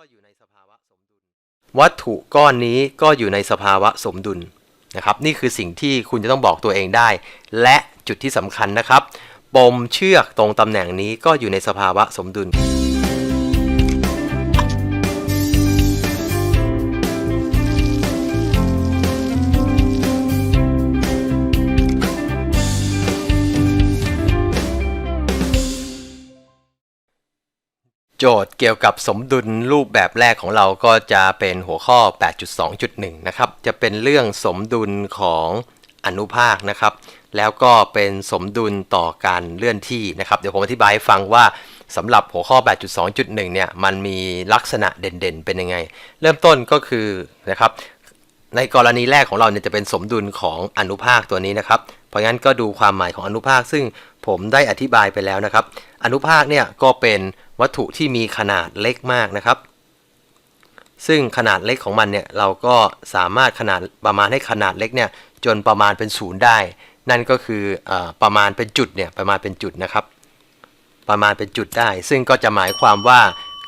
ก็อยู่ในสภาวะสมดุล วัตถุก้อนนี้ก็อยู่ในสภาวะสมดุลนะครับ นี่คือสิ่งที่คุณจะต้องบอกตัวเองได้ และจุดที่สำคัญนะครับ ปมเชือกตรงตำแหน่งนี้ก็อยู่ในสภาวะสมดุล โจทย์เกี่ยวกับสมดุลรูปแบบแรกของเราก็จะเป็นหัวข้อ 8.2.1 นะครับ จะเป็นเรื่องสมดุลของอนุภาคนะครับ แล้วก็เป็นสมดุลต่อการเลื่อนที่นะครับ เดี๋ยวผมอธิบายให้ฟังว่าสำหรับหัวข้อ 8.2.1 เนี่ย มันมีลักษณะเด่นๆ เป็นยังไง เริ่มต้นก็คือนะครับ ในกรณีแรกของเราเนี่ยจะเป็นสมดุลของอนุภาคตัวนี้นะครับ เพราะงั้นก็ดูความหมายของอนุภาคซึ่งผมได้อธิบายไปแล้วนะครับ อนุภาคเนี่ยก็เป็น วัตถุที่มีขนาดเล็กมากนะครับ ซึ่งขนาดเล็กของมันเนี่ยเราก็สามารถขนาดประมาณให้ขนาดเล็กเนี่ยจนประมาณเป็นศูนย์ได้ นั่นก็คืออประมาณเป็นจุดเนี่ยประมาณเป็นจุดนะครับ ประมาณเป็นจุดได้ ซึ่งก็จะหมายความว่า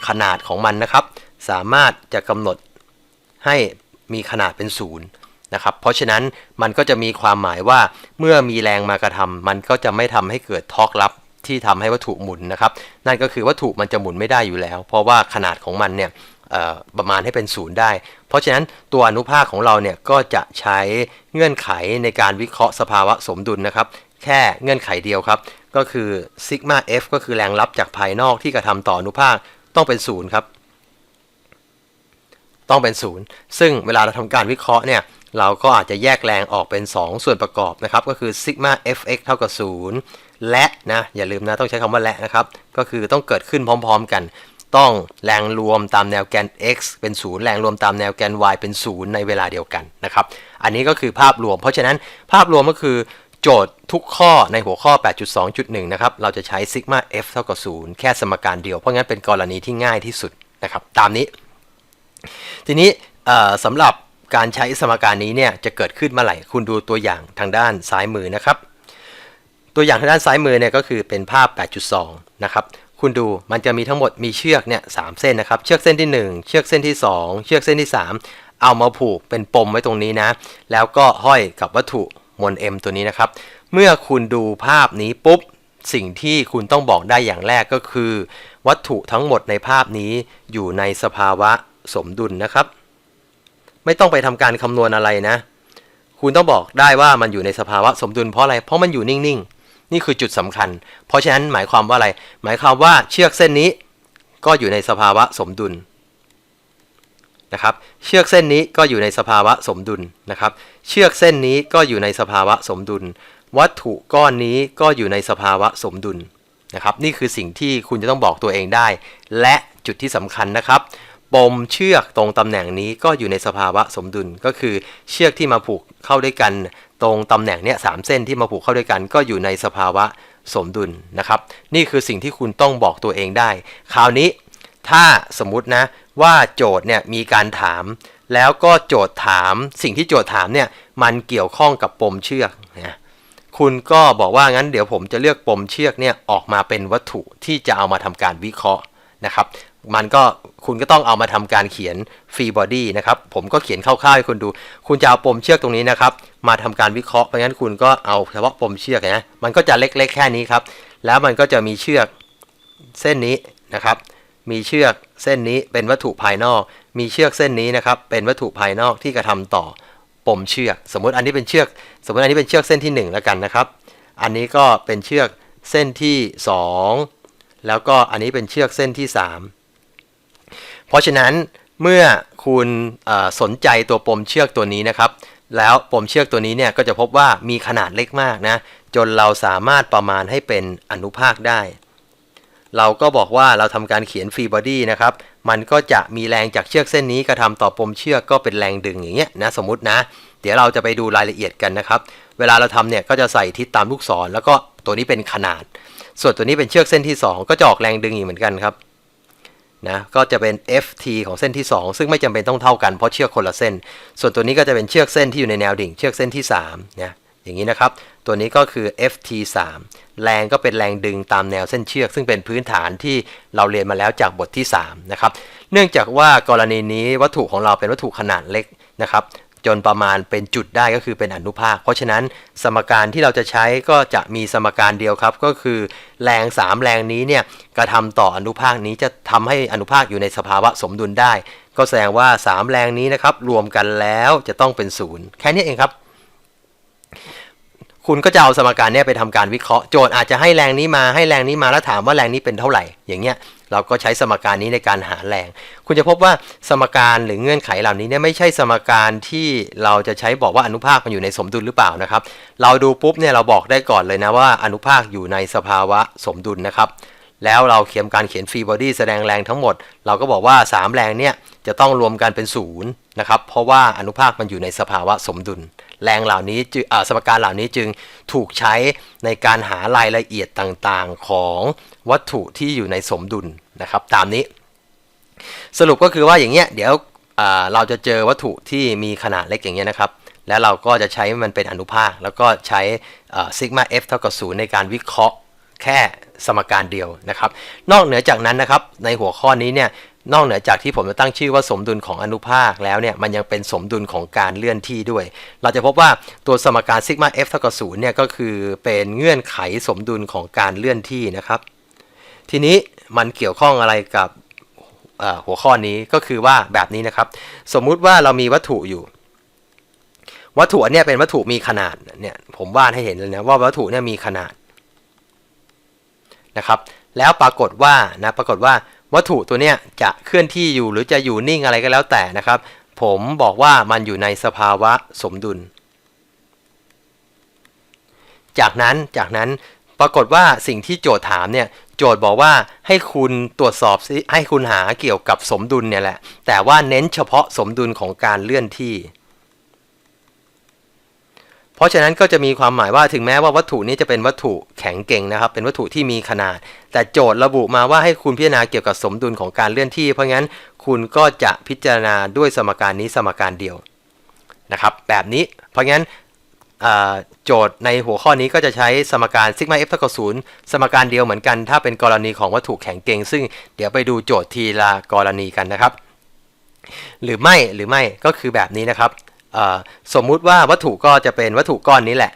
ขนาดของมันนะครับ สามารถจะกำหนดให้มีขนาดเป็นศูนย์นะครับเพราะฉะนั้นมันก็จะมีความหมายว่าเมื่อมีแรงมากระทำมันก็จะไม่ทำให้เกิดทอร์กลับ ที่ทำให้วัตถุหมุนนะครับ นั่นก็คือวัตถุมันจะหมุนไม่ได้อยู่แล้ว เพราะว่าขนาดของมันเนี่ยประมาณให้เป็นศูนย์ได้ เพราะฉะนั้นตัวอนุภาคของเราเนี่ยก็จะใช้เงื่อนไขในการวิเคราะห์สภาวะสมดุลนะครับ แค่เงื่อนไขเดียวครับ ก็คือซิกมา F ก็คือแรงรับจากภายนอกที่กระทำต่ออนุภาคต้องเป็นศูนย์ครับ ต้องเป็นศูนย์ซึ่งเวลาเราทำการวิเคราะห์เนี่ยเราก็อาจจะแยกแรงออกเป็น 2 ส่วนประกอบนะครับ ก็คือซิกมา fx เท่ากับ0 และนะอย่าลืมนะต้องใช้คำว่าและนะครับ ก็คือต้องเกิดขึ้นพร้อมๆกัน ต้องแรงรวมตามแนวแกน x เป็น0แรงรวมตามแนวแกน y เป็น0ในเวลาเดียวกันนะครับ อันนี้ก็คือภาพรวม เพราะฉะนั้นภาพรวมก็คือโจทย์ทุกข้อในหัวข้อ 8.2.1 นะครับ เราจะใช้ซิกมา f เท่ากับ 0 แค่สมการเดียว เพราะงั้นเป็นกรณีที่ง่ายที่สุดนะครับ ตามนี้ ทีนี้สำหรับการใช้สมการนี้เนี่ยจะเกิดขึ้นเมื่อไหร่ คุณดูตัวอย่างทางด้านซ้ายมือนะครับ ตัวอย่างทางด้านซ้ายมือเนี่ยก็คือเป็นภาพ 8.2 นะครับ คุณดูมันจะมีทั้งหมดมีเชือกเนี่ยสามเส้นนะครับ เชือกเส้นที่ 1 เชือกเส้นที่ 2 เชือกเส้นที่ 3 เอามาผูกเป็นปมไว้ตรงนี้นะ แล้วก็ห้อยกับวัตถุมวล m ตัวนี้นะครับ เมื่อคุณดูภาพนี้ปุ๊บ สิ่งที่คุณต้องบอกได้อย่างแรกก็คือ วัตถุทั้งหมดในภาพนี้อยู่ในสภาวะสมดุลนะครับ ไม่ต้องไปทำการคำนวณอะไรนะ คุณต้องบอกได้ว่ามันอยู่ในสภาวะสมดุลเพราะอะไร เพราะมันอยู่นิ่งๆ นี่คือจุดสำคัญ เพราะฉะนั้นหมายความว่าอะไร หมายความว่าเชือกเส้นนี้ก็อยู่ในสภาวะสมดุลนะครับเชือกเส้นนี้ก็อยู่ในสภาวะสมดุลนะครับ เชือกเส้นนี้ก็อยู่ในสภาวะสมดุล วัตถุก้อนนี้ก็อยู่ในสภาวะสมดุลนะครับ นี่คือสิ่งที่คุณจะต้องบอกตัวเองได้ และจุดที่สำคัญนะครับ ปมเชือกตรงตำแหน่งนี้ก็อยู่ในสภาวะสมดุลก็คือเชือกที่มาผูกเข้าด้วยกัน ตรงตำแหน่งเนี้ยสามเส้นที่มาผูกเข้าด้วยกัน ก็อยู่ในสภาวะสมดุลนะครับ นี่คือสิ่งที่คุณต้องบอกตัวเองได้ คราวนี้ถ้าสมมุตินะว่าโจทย์เนี่ยมีการถาม แล้วก็โจทย์ถาม สิ่งที่โจทย์ถามเนี่ยมันเกี่ยวข้องกับปมเชือกนะคุณก็บอกว่างั้นเดี๋ยวผมจะเลือกปมเชือกเนี่ยออกมาเป็นวัตถุที่จะเอามาทำการวิเคราะห์นะครับ มันก็คุณก็ต้องเอามาทำการเขียนฟรีบอดี้นะครับ ผมก็เขียนคร่าวๆให้คุณดู คุณจะเอาปมเชือกตรงนี้นะครับ มาทำการวิเคราะห์เพราะงั้นคุณก็เอาเฉพาะปมเชือกนะมันก็จะเล็กๆแค่นี้ครับ แล้วมันก็จะมีเชือกเส้นนี้นะครับ มีเชือกเส้นนี้เป็นวัตถุภายนอก มีเชือกเส้นนี้นะครับ เป็นวัตถุภายนอกที่กระทำต่อปมเชือก สมมติอันนี้เป็นเชือก สมมติอันนี้เป็นเชือกเส้นที่ 1 แล้วกันนะครับ อันนี้ก็เป็นเชือกเส้นที่ 2 แล้วก็อันนี้เป็นเชือกเส้นที่ 3 เพราะฉะนั้นเมื่อคุณสนใจตัวปมเชือกตัวนี้นะครับ แล้วปมเชือกตัวนี้เนี่ยก็จะพบว่ามีขนาดเล็กมากนะ จนเราสามารถประมาณให้เป็นอนุภาคได้ เราก็บอกว่าเราทำการเขียนฟรีบอดี้นะครับ มันก็จะมีแรงจากเชือกเส้นนี้กระทำต่อปมเชือกก็เป็นแรงดึงอย่างเงี้ยนะสมมตินะ เดี๋ยวเราจะไปดูรายละเอียดกันนะครับ เวลาเราทำเนี่ยก็จะใส่ทิศตามลูกศร แล้วก็ตัวนี้เป็นขนาด ส่วนตัวนี้เป็นเชือกเส้นที่ 2 ก็จะออกแรงดึงอีกเหมือนกันครับ นะก็จะเป็น ft ของเส้นที่ 2 ซึ่งไม่จำเป็นต้องเท่ากันเพราะเชือกคนละเส้น ส่วนตัวนี้ก็จะเป็นเชือกเส้นที่อยู่ในแนวดิ่ง เชือกเส้นที่3นะอย่างนี้นะครับ ตัวนี้ก็คือ ft 3แรงก็เป็นแรงดึงตามแนวเส้นเชือก ซึ่งเป็นพื้นฐานที่เราเรียนมาแล้วจากบทที่3นะครับเนื่องจากว่ากรณีนี้วัตถุของเราเป็นวัตถุขนาดเล็กนะครับ จนประมาณเป็นจุดได้ก็คือเป็นอนุภาค เพราะฉะนั้นสมการที่เราจะใช้ก็จะมีสมการเดียวครับ ก็คือแรง 3 แรงนี้เนี่ยกระทำต่ออนุภาคนี้จะทำให้อนุภาคอยู่ในสภาวะสมดุลได้ ก็แสดงว่า 3 แรงนี้นะครับรวมกันแล้วจะต้องเป็นศูนย์แค่นี้เองครับ คุณก็จะเอาสมการนี้ไปทำการวิเคราะห์โจทย์อาจจะให้แรงนี้มาให้แรงนี้มาแล้วถามว่าแรงนี้เป็นเท่าไหร่ อย่างเงี้ยเราก็ใช้สมการนี้ในการหาแรง คุณจะพบว่าสมการหรือเงื่อนไขเหล่านี้เนี่ยไม่ใช่สมการที่เราจะใช้บอกว่าอนุภาคมันอยู่ในสมดุลหรือเปล่านะครับ เราดูปุ๊บเนี่ยเราบอกได้ก่อนเลยนะว่าอนุภาคอยู่ในสภาวะสมดุลนะครับ แล้วเราเขียนการเขียนฟรีบอดี้แสดงแรงทั้งหมด เราก็บอกว่า 3 แรงเนี่ยจะต้องรวมกันเป็นศูนย์นะครับ เพราะว่าอนุภาคมันอยู่ในสภาวะสมดุล แรงเหล่านี้จึงสมการเหล่านี้จึงถูกใช้ในการหารายละเอียดต่างๆของวัตถุที่อยู่ในสมดุลนะครับ ตามนี้ สรุปก็คือว่าอย่างเงี้ยเดี๋ยวเราจะเจอวัตถุที่มีขนาดเล็กอย่างเงี้ยนะครับ แล้วเราก็จะใช้มันเป็นอนุภาค แล้วก็ใช้ซิกมา f เท่ากับ0ในการวิเคราะห์แค่สมการเดียวนะครับ นอกเหนือจากนั้นนะครับในหัวข้อนี้เนี่ย นอกเหนือจากที่ผมจะตั้งชื่อว่าสมดุลของอนุภาคแล้วเนี่ยมันยังเป็นสมดุลของการเลื่อนที่ด้วย เราจะพบว่าตัวสมการซิกมา f เท่ากับ0เนี่ยก็คือเป็นเงื่อนไขสมดุลของการเลื่อนที่นะครับ ทีนี้มันเกี่ยวข้องอะไรกับหัวข้อนี้ก็คือว่าแบบนี้นะครับ สมมุติว่าเรามีวัตถุอยู่ วัตถุเนี้ยเป็นวัตถุมีขนาดเนี่ยผมวาดให้เห็นเลยนะว่าวัตถุเนี่ยมีขนาดนะครับ แล้วปรากฏว่านะปรากฏว่า วัตถุตัวเนี้ยจะเคลื่อนที่อยู่หรือจะอยู่นิ่งอะไรก็แล้วแต่นะครับ ผมบอกว่ามันอยู่ในสภาวะสมดุล จากนั้นจากนั้นปรากฏว่าสิ่งที่โจทย์ถามเนี่ยโจทย์บอกว่าให้คุณตรวจสอบให้คุณหาเกี่ยวกับสมดุลเนี่ยแหละแต่ว่าเน้นเฉพาะสมดุลของการเลื่อนที่ ราะฉะนั้นก็จะมีความหมายว่าถึงแม้ว่าวัตถุนี้จะเป็นวัตถุแข็งเก่งนะครับ เป็นวัตถุที่มีขนาด แต่โจทย์ระบุมาว่าให้คุณพิจารณาเกี่ยวกับสมดุลของการเลื่อนที่ เพราะงั้นคุณก็จะพิจารณาด้วยสมการนี้สมการเดียวนะครับแบบนี้เพราะงั้นโจทย์ในหัวข้อนี้ก็จะใช้สมการซิกมา f เท่ากับศูนย์สมการเดียวเหมือนกัน ถ้าเป็นกรณีของวัตถุแข็งเก่ง ซึ่งเดี๋ยวไปดูโจทย์ทีละกรณีกันนะครับ หรือไม่หรือไม่ก็คือแบบนี้นะครับ สมมุติว่าวัตถุก็จะเป็นวัตถุก้อนนี้แหละ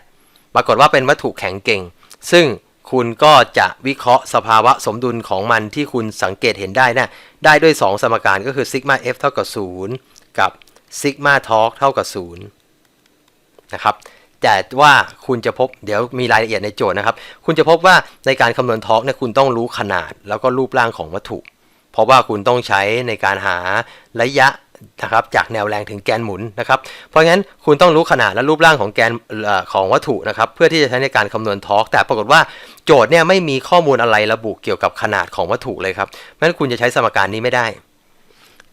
ปรากฏว่าเป็นวัตถุแข็งเก่ง ซึ่งคุณก็จะวิเคราะห์สภาวะสมดุลของมันที่คุณสังเกตเห็นได้นะได้ด้วย 2 สมการก็คือซิกมา f เท่ากับ 0 กับซิกมาทอร์กเท่ากับ 0 นะครับแต่ว่าคุณจะพบเดี๋ยวมีรายละเอียดในโจทย์นะครับ คุณจะพบว่าในการคำนวณทอร์กเนี่ยคุณต้องรู้ขนาดแล้วก็รูปร่างของวัตถุ เพราะว่าคุณต้องใช้ในการหาระยะ นะครับจากแนวแรงถึงแกนหมุนนะครับ เพราะงั้นคุณต้องรู้ขนาดและรูปร่างของแกนอของวัตถุนะครับเพื่อที่จะใช้ในการคำนวณทอร์กแต่ปรากฏว่าโจทย์เนี่ยไม่มีข้อมูลอะไรระบุเกี่ยวกับขนาดของวัตถุเลยครับเพราะฉะนั้นคุณจะใช้สมการนี้ไม่ได้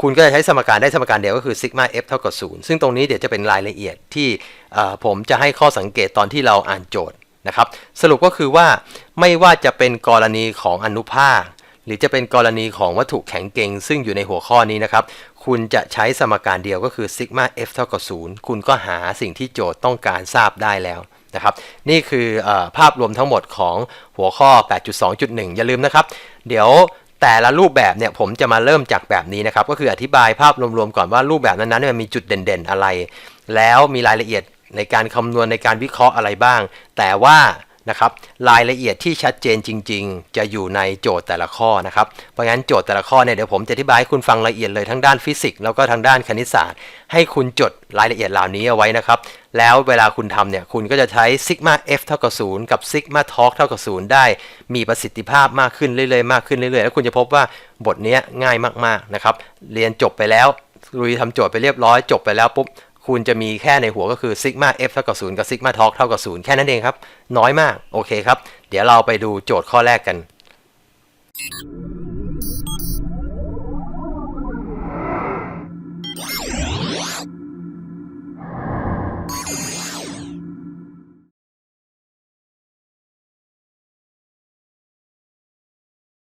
คุณก็จะใช้สมการได้สมการเดียวก็คือซิกมา f เท่ากับ0ซึ่งตรงนี้เดี๋ยวจะเป็นรายละเอียดที่ผมจะให้ข้อสังเกตตอนที่เราอ่านโจทย์นะครับ สรุปก็คือว่าไม่ว่าจะเป็นกรณีของอนุภาค หรือจะเป็นกรณีของวัตถุแข็งเก่งซึ่งอยู่ในหัวข้อนี้นะครับ คุณจะใช้สมการเดียวก็คือซิกมา f เท่ากับ0คุณก็หาสิ่งที่โจทย์ต้องการทราบได้แล้วนะครับนี่คืออภาพรวมทั้งหมดของหัวข้อ 8.2.1 อย่าลืมนะครับ เดี๋ยวแต่ละรูปแบบเนี่ยผมจะมาเริ่มจากแบบนี้นะครับ ก็คืออธิบายภาพรวมๆก่อนว่ารูปแบบนั้นๆมันมีจุดเด่นๆอะไร แล้วมีรายละเอียดในการคำนวณในการวิเคราะห์อะไรบ้าง แต่ว่า นะครับรายละเอียดที่ชัดเจนจริง ๆ จะอยู่ในโจทย์แต่ละข้อนะครับเพราะงั้นโจทย์แต่ละข้อเนี่ยเดี๋ยวผมจะอธิบายให้คุณฟังละเอียดเลยทั้งด้านฟิสิกส์แล้วก็ทางด้านคณิตศาสตร์ ให้คุณจดรายละเอียดเหล่านี้เอาไว้นะครับแล้วเวลาคุณทำเนี่ยคุณก็จะใช้ซิกมา f เท่ากับ0กับซิกมาทอร์กเท่ากับ0ได้ มีประสิทธิภาพมากขึ้นเรื่อยๆมากขึ้นเรื่อยๆแล้วคุณจะพบว่าบทเนี้ยง่ายมากๆนะครับเรียนจบไปแล้วลุยทำโจทย์ไปเรียบร้อยจบไปแล้วปุ๊บ คุณจะมีแค่ในหัวก็คือซิกมา f เท่ากับ0กับซิกมาทอกเท่ากับ0แค่นั้นเองครับ น้อยมาก โอเคครับ เดี๋ยวเราไปดูโจทย์ข้อแรกกัน